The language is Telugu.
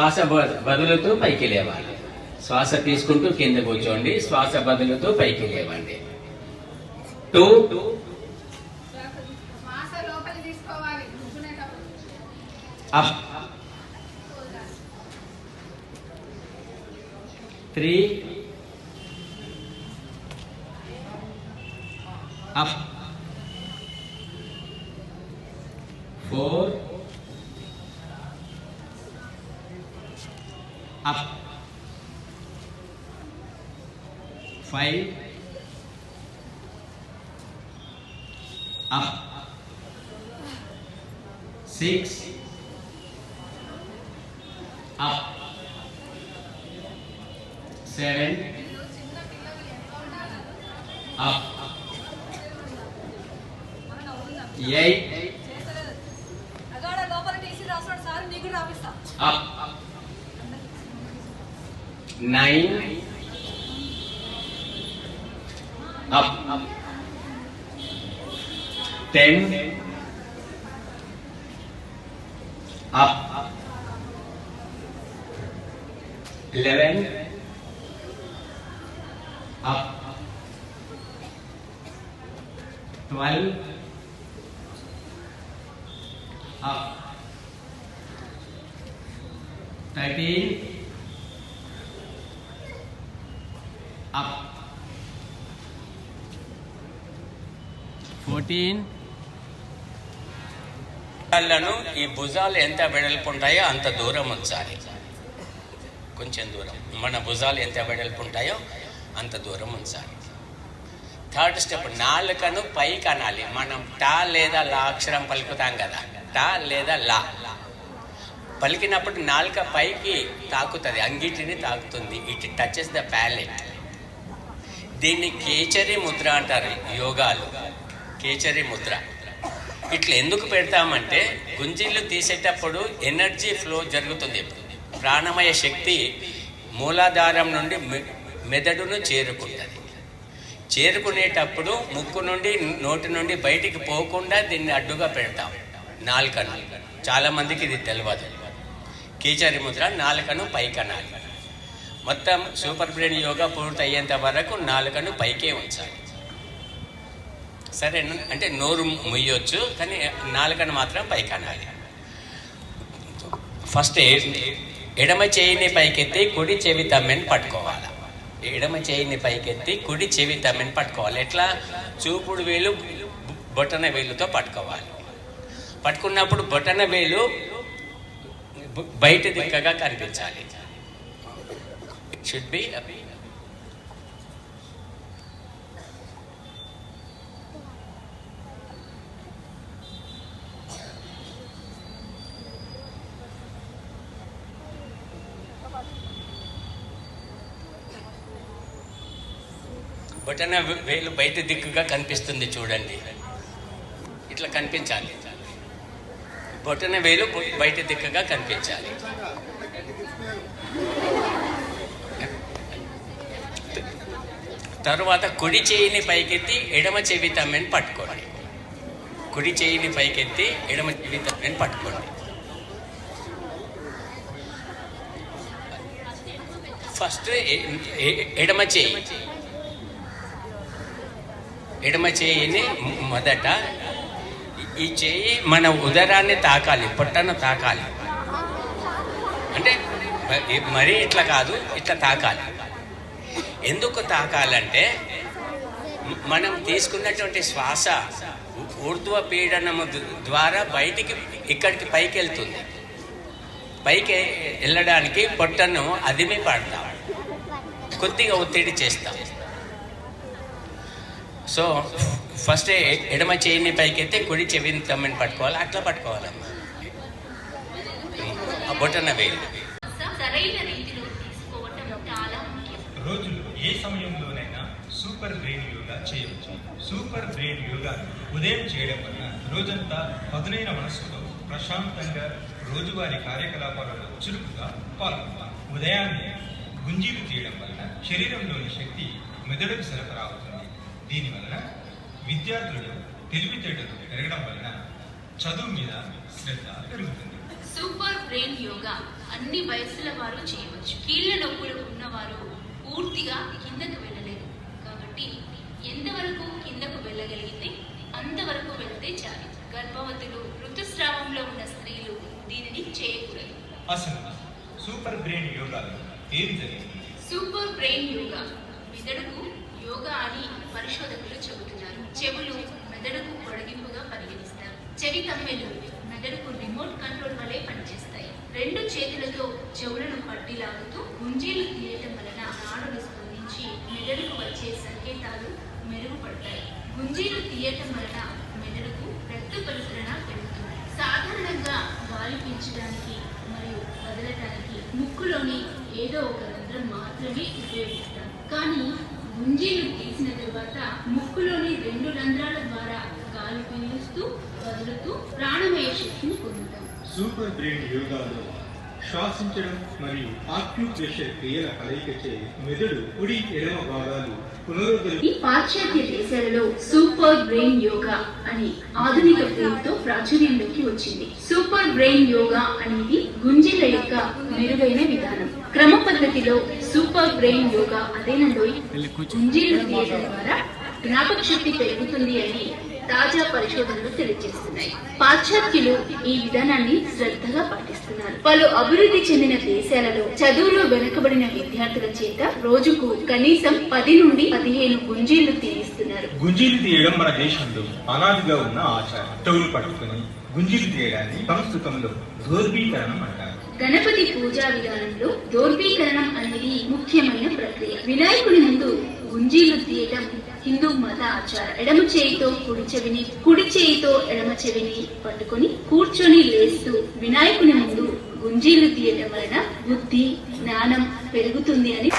శ్వాస బదులుతూ పైకి లేవాలి. శ్వాస తీసుకుంటూ కింద కూర్చోండి. శ్వాస బదులుతూ పైకి లేవండి. Two up three up four up. Five. Up. Six. up seven up eight అగాడ లోపల టీసీ రాస్తాడు సార్ నీకు రాపిస్తా. up nine up ten up eleven up twelve up thirteen fourteen కాళ్ళను ఈ భుజాలు ఎంత వెడల్పు ఉంటాయో అంత దూరం ఉంచాలి కొంచెం దూరం. మన భుజాలు ఎంత వెడల్పు ఉంటాయో అంత దూరం ఉంచాలి థర్డ్ స్టెప్ నాలుకను పైకి అనాలి. మనం టా లేదా లా అక్షరం పలుకుతాం కదా. టా లేదా లా. పలికినప్పుడు నాలుక పైకి తాకుతుంది. అంగిటిని తాకుతుంది. ఇట్ టచెస్ ద ప్యాలెట్ దీన్ని కేచరి ముద్ర అంటారు యోగాలు. కేచరి ముద్ర. ఇట్లా ఎందుకు పెడతామంటే గుంజీలు తీసేటప్పుడు ఎనర్జీ ఫ్లో జరుగుతుంది. ప్రాణమయ శక్తి మూలాధారం నుండి మె- మెదడును చేరుకుంటుంది. చేరుకునేటప్పుడు ముక్కు నుండి నోటి నుండి బయటికి పోకుండా దీన్ని అడ్డుగా పెడతాం. నాలుకను. చాలామందికి ఇది తెలియదు కీచరి ముద్ర నాలుకను పైకనాలి. మొత్తం సూపర్ బ్రెయిన్ యోగా పూర్తయ్యేంత వరకు నాలుకను పైకే ఉంచాలి. సరే అంటే నోరు ముయ్యొచ్చు కానీ నాలుకను మాత్రం పైకనాలి. ఫస్ట్ ఎడమ చేయిని పైకెత్తి కుడి చెవి తమ్మెని పట్టుకోవాలి. ఎడమ చేయిని పైకెత్తి కుడి చెవి తమ్మెని పట్టుకోవాలి. ఎట్లా? చూపుడు వేలు బొటన వేలుతో పట్టుకోవాలి. పట్టుకున్నప్పుడు బొటన వేలు బయట దిక్కగా కనిపించాలి. షుడ్ బి బొటన వేలు బయట దిక్కుగా కనిపిస్తుంది చూడండి. ఇట్లా కనిపించాలి. బొటన వేలు బయట దిక్కుగా కనిపించాలి. తరువాత కుడి చేయిని పైకెత్తి ఎడమ చెవి తమ్మెని పట్టుకోండి. కుడి చేయిని పైకెత్తి ఎడమ చెవి తమ్మెని పట్టుకోండి. ఫస్ట్ ఎడమ చేయి. ఎడమ చేయిని మొదట ఈ చేయి మన ఉదరాన్ని తాకాలి పొట్టను తాకాలి. అంటే మరీ ఇట్లా కాదు ఇట్లా తాకాలి. ఎందుకు తాకాలంటే మనం తీసుకున్నటువంటి శ్వాస ఊర్ధ్వ పీడనము ద్వారా బయటికి ఇక్కడికి పైకి వెళ్తుంది పైకి వెళ్ళడానికి పొట్టను అదిమి పడతాం. కొద్దిగా ఒత్తిడి చేస్తాం. సో ఫస్ట్ ఎడమ చేయిని పైకెత్తే కుడి చెవిని తమ్మిని పట్టుకోవాలి అట్లా పట్టుకోవాలమ్మా. ఆ బొటన వేలు. రోజులు రోజులో ఏ సమయంలోనైనా సూపర్ బ్రెయిన్ యోగా చేయవచ్చు. సూపర్ బ్రెయిన్ యోగా ఉదయం చేయడం వలన రోజంతా పదునైన మనస్సులో ప్రశాంతంగా రోజువారీ కార్యకలాపాలలో చురుకుగా పాల్గొంటాం. ఉదయాన్నే గుంజీలు తీయడం వలన శరీరంలోని శక్తి మెదడుకు సరఫరా అవుతుంది. దీని వలన విద్యార్థులు తెలివితేటలు పెరగడం వలన చదువు మీద శ్రద్ధ పెరుగుతుంది. సూపర్ బ్రెయిన్ యోగా అన్ని వయసుల వారు చేయవచ్చు. కీళ్ళ నొప్పులు ఉన్నవారు పూర్తిగా కిందకు వెళ్ళలేరు. కాబట్టి ఎంతవరకు కిందకు వెళ్ళగలిగితే అంతవరకు వెళ్తే చాలు. గర్భవతులు ఋతుస్రావంలో ఉన్న స్త్రీలు దీనిని చేయకూడదు. అసలు సూపర్ బ్రెయిన్ యోగాలో ఏం జరిగింది? సూపర్ బ్రెయిన్ యోగా మెదడుకు యోగా అని పరిశోధకులు చెబుతున్నారు. చెవులు మెదడుకు పొడిగింపుగా పరిగణిస్తారు. చెవి కమ్మెలు మెదడుకు రిమోట్ కంట్రోల్ వలె పనిచేస్తాయి. రెండు చేతులతో చెవులను పట్టి లాగుతూ గుంజీలు తీయటం వలన నాడులు స్పందించి మెదడుకు వచ్చే సంకేతాలు మెరుగుపడతాయి. గుంజీలు తీయటం వలన మెదడుకు రక్త పరిసరణ పెరుగుతుంది. సాధారణంగా గాలి పీల్చడానికి మరియు వదలటానికి ముక్కులోని ఏదో ఒక రంధ్రం మాత్రమే ఉపయోగిస్తాం కానీ గుంజీలు తీసిన తరువాత ముక్కులోని రెండు రంధ్రాల ద్వారా గాలి పీలుస్తూ వదులుతూ ప్రాణమయ శక్తిని పొందుతాం. సూపర్ బ్రెయిన్ యోగాలో శ్వాసించడం మరియు ఆక్యుప్రెషర్ క్రియల కలయికచే మెదడు కుడి ఎడమ భాగాలు పునరుద్ధరి ఈ పాశ్చాత్య దేశాలలో సూపర్ బ్రెయిన్ యోగా అని ఆధునిక పేరుతో ప్రాచుర్యంలోకి వచ్చింది. సూపర్ బ్రెయిన్ యోగా అనేది గుంజీల యొక్క మెరుగైన విధానం. క్రమ పద్ధతిలో సూపర్ బ్రెయిన్ యోగా అదేనండోయ్ గుంజీలు తీయడం ద్వారా జ్ఞాపక శక్తి పెరుగుతుంది అని తాజా పరిశోధనలు తెలియజేస్తున్నాయి. పాశ్చాత్యులు ఈ విధానాన్ని శ్రద్ధగా పాటిస్తున్నారు. పలు అభివృద్ధి చెందిన దేశాలలో చదువులో వెనుకబడిన విద్యార్థుల చేత రోజుకు కనీసం పది నుండి పదిహేను గుంజీలు తీయిస్తున్నారు. గుంజీలు తీయడం మన దేశంలో అనాదిగా ఉన్న ఆచారం. పట్టుకుని గుంజీలు తీయడాన్ని సంస్కృతంలో ధోర్బీకరణం అంటారు. గణపతి పూజా విధానంలో దౌర్బీకరణం అనేది ముఖ్యమైన ప్రక్రియ. వినాయకుడి ముందు గుంజీలు తీయటం హిందూ మత ఆచారం ఎడమ చేయితో కుడి చెవిని కుడి చేయితో ఎడమ చెవిని పట్టుకొని కూర్చొని లేస్తూ వినాయకుని ముందు గుంజీలు తీయటం వలన బుద్ధి జ్ఞానం పెరుగుతుంది అని